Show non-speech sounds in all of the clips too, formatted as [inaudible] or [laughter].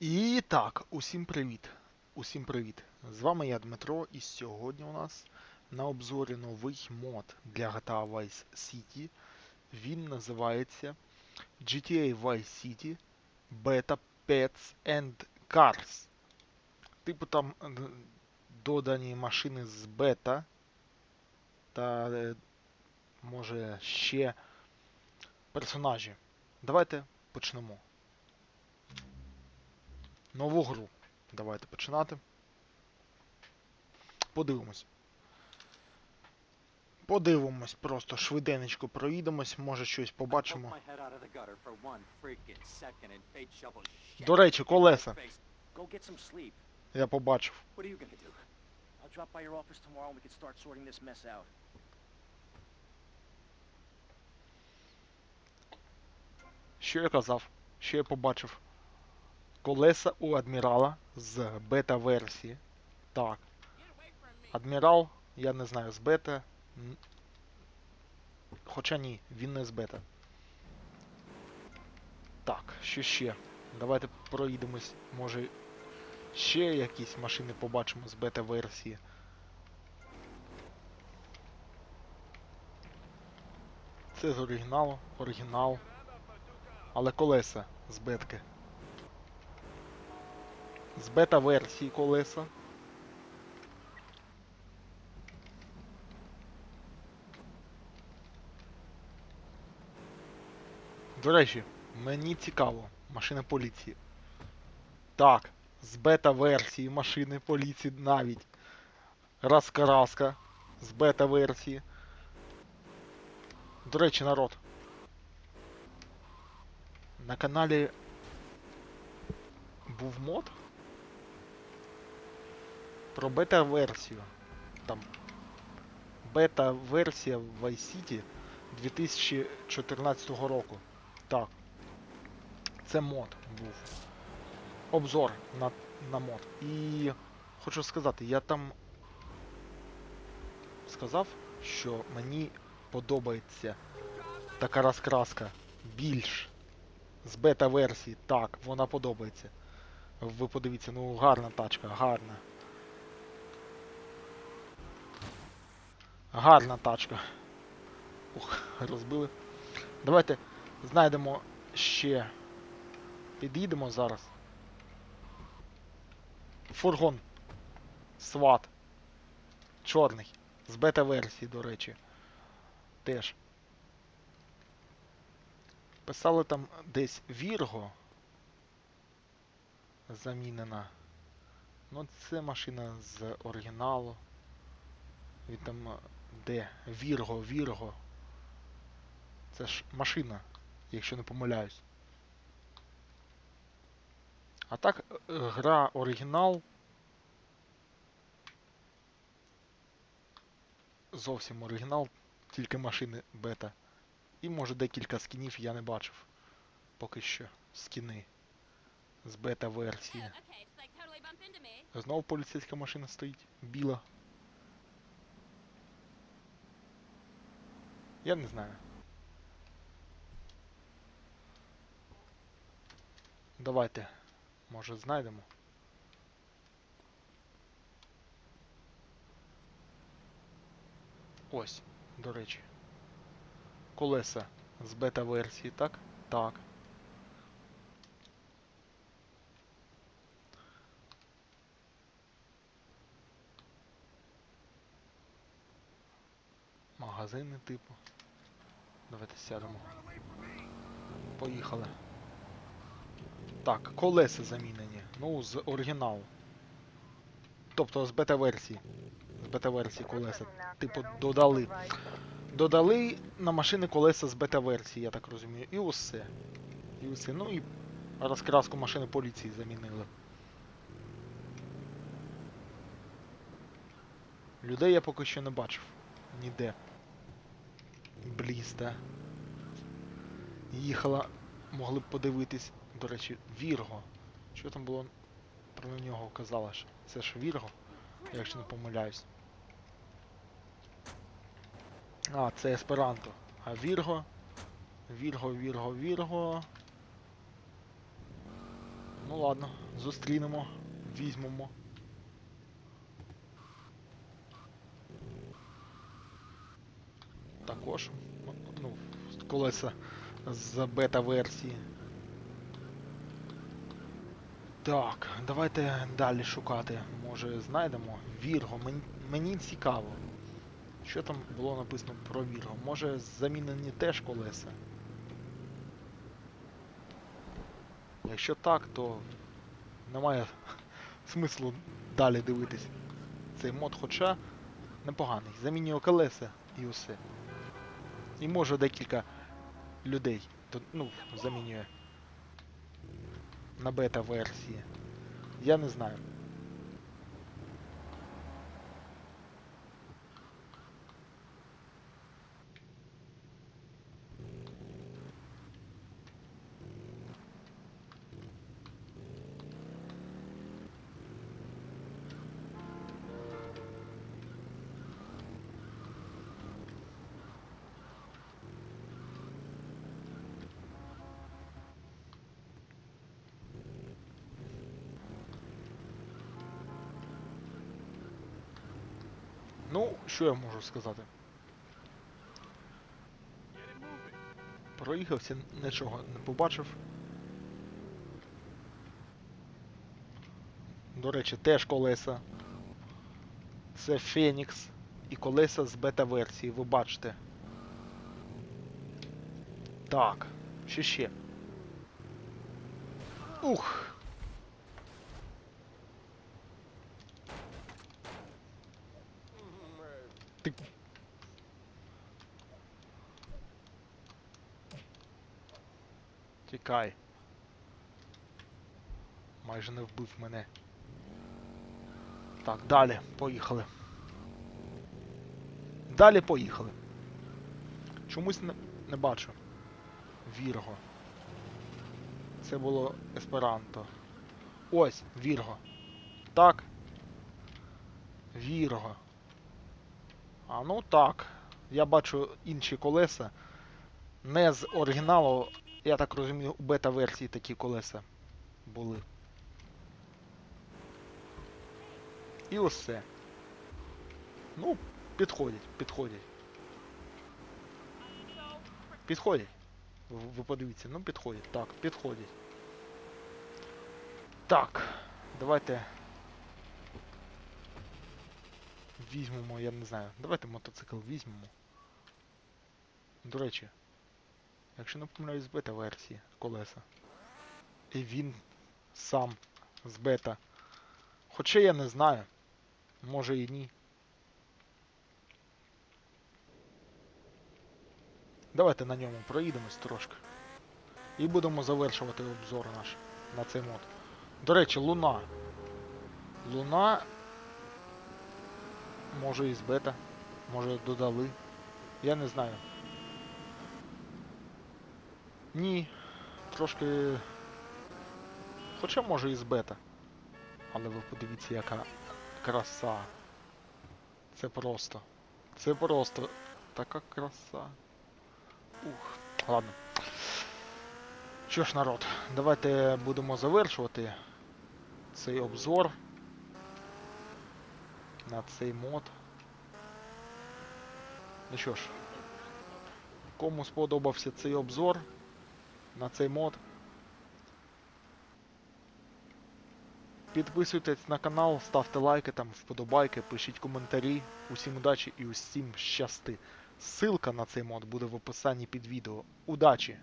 І так, усім привіт. Усім привіт. З вами я Дмитро, і сьогодні у нас на обзорі новий мод для GTA Vice City. Він називається GTA Vice City Beta Pets and Cars. Типу там е, додані машини з бета та е, може ще персонажі. Давайте почнемо. Нову гру. Давайте починати. Подивимось. Подивимось, просто швиденечко проїдемось, може щось побачимо. До речі, колеса. Я побачив. Що я казав? Що я побачив? Колеса у адмірала з бета-версії. Так. Адмірал, я не знаю, з бета. Хоча ні, він не з бета. Так, що ще? Давайте проїдемось. Може ще якісь машини побачимо з бета-версії. Це з оригіналу, оригінал. Але колеса з бетки. З бета-версії колеса. До речі, мені цікаво, машина поліції. Так, з бета-версії машини поліції навіть. Розкраска з бета-версії. До речі, народ. На каналі був мод про бета-версію. Там бета-версія в Vice City 2014 року. Так. Це мод був. Обзор на, на мод. І хочу сказати, я там сказав, що мені подобається така розкраска більш з бета-версії. Так, вона подобається. Ви подивіться, ну гарна тачка, гарна. Гарна тачка. Ух, розбили. Давайте знайдемо ще. Під'їдемо зараз. Фургон. Сват. Чорний. З бета-версії, до речі. Теж. Писали там десь Вірго замінена. Ну, це машина з оригіналу. Він там е, де? Вірго, Вірго. Це ж машина, якщо не помиляюсь. А так, е, гра оригінал. Зовсім оригінал, тільки машини бета. І може декілька скінів я не бачив. Поки що. Скіни. З бета-версії. Me. Знову поліцейська машина стоїть. Біла. Я не знаю. Давайте. Може знайдемо. Ось, до речі. Колеса з бета-версії, так? Так. Магазини типу. Давайте сядемо. Поїхали. Так, колеса замінені. Ну, з оригіналу. Тобто з бета-версії. З бета-версії колеса. Типу, додали. Додали на машини колеса з бета-версії, я так розумію. І усе. І усе. Ну і розкраску машини поліції замінили. Людей я поки що не бачив. Ніде. Блізда. Їхала, могли б подивитись. До речі, Вірго. Що там було про нього казала? ж? Це ж Вірго, якщо не помиляюсь. А, це Есперанто. А Вірго. Вірго, Вірго, Вірго. Ну ладно, зустрінемо, візьмемо. Також ну, колеса з бета-версії. Так, давайте далі шукати. Може знайдемо Вірго. Мені, цікаво. Що там було написано про Вірго? Може замінені теж колеса? Якщо так, то немає [laughs] смислу далі дивитись цей мод, хоча непоганий. Замінює колеса і усе. І може декілька людей ну, замінює на бета-версії. Я не знаю. Ну, що я можу сказати? Проїхався, нічого не побачив. До речі, теж колеса. Це Фенікс і колеса з бета-версії, ви бачите. Так, що ще? Ух! Ти... Тікай. Майже не вбив мене. Так, далі, поїхали. Далі поїхали. Чомусь не, не бачу. Вірго. Це було есперанто. Ось, Вірго. Так. Вірго. А ну так. Я бачу інші колеса. Не з оригіналу, я так розумію, у бета-версії такі колеса були. І усе. Ну, підходять, підходять. Підходять. Ви подивіться, ну підходять. Так, підходять. Так, давайте візьмемо, я не знаю. Давайте мотоцикл візьмемо. До речі, якщо не помиляюсь, з бета-версії колеса. І він сам з бета. Хоча я не знаю. Може і ні. Давайте на ньому проїдемось трошки. І будемо завершувати обзор наш на цей мод. До речі, луна. Луна. Може із бета. Може додали. Я не знаю. Ні. Трошки. Хоча може із бета. Але ви подивіться, яка краса. Це просто. Це просто така краса. Ух, ладно. Що ж, народ, давайте будемо завершувати цей обзор на цей мод. Ну що ж, кому сподобався цей обзор на цей мод, підписуйтесь на канал, ставте лайки, там вподобайки, пишіть коментарі. Усім удачі і усім щасти. Ссылка на цей мод буде в описанні під відео. Удачі!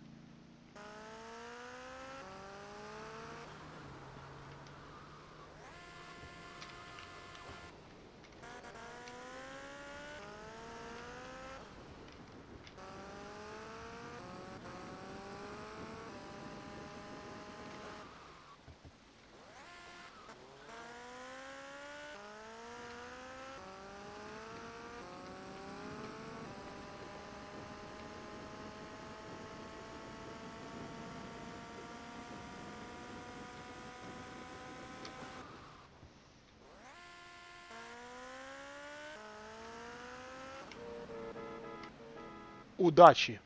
Удачі!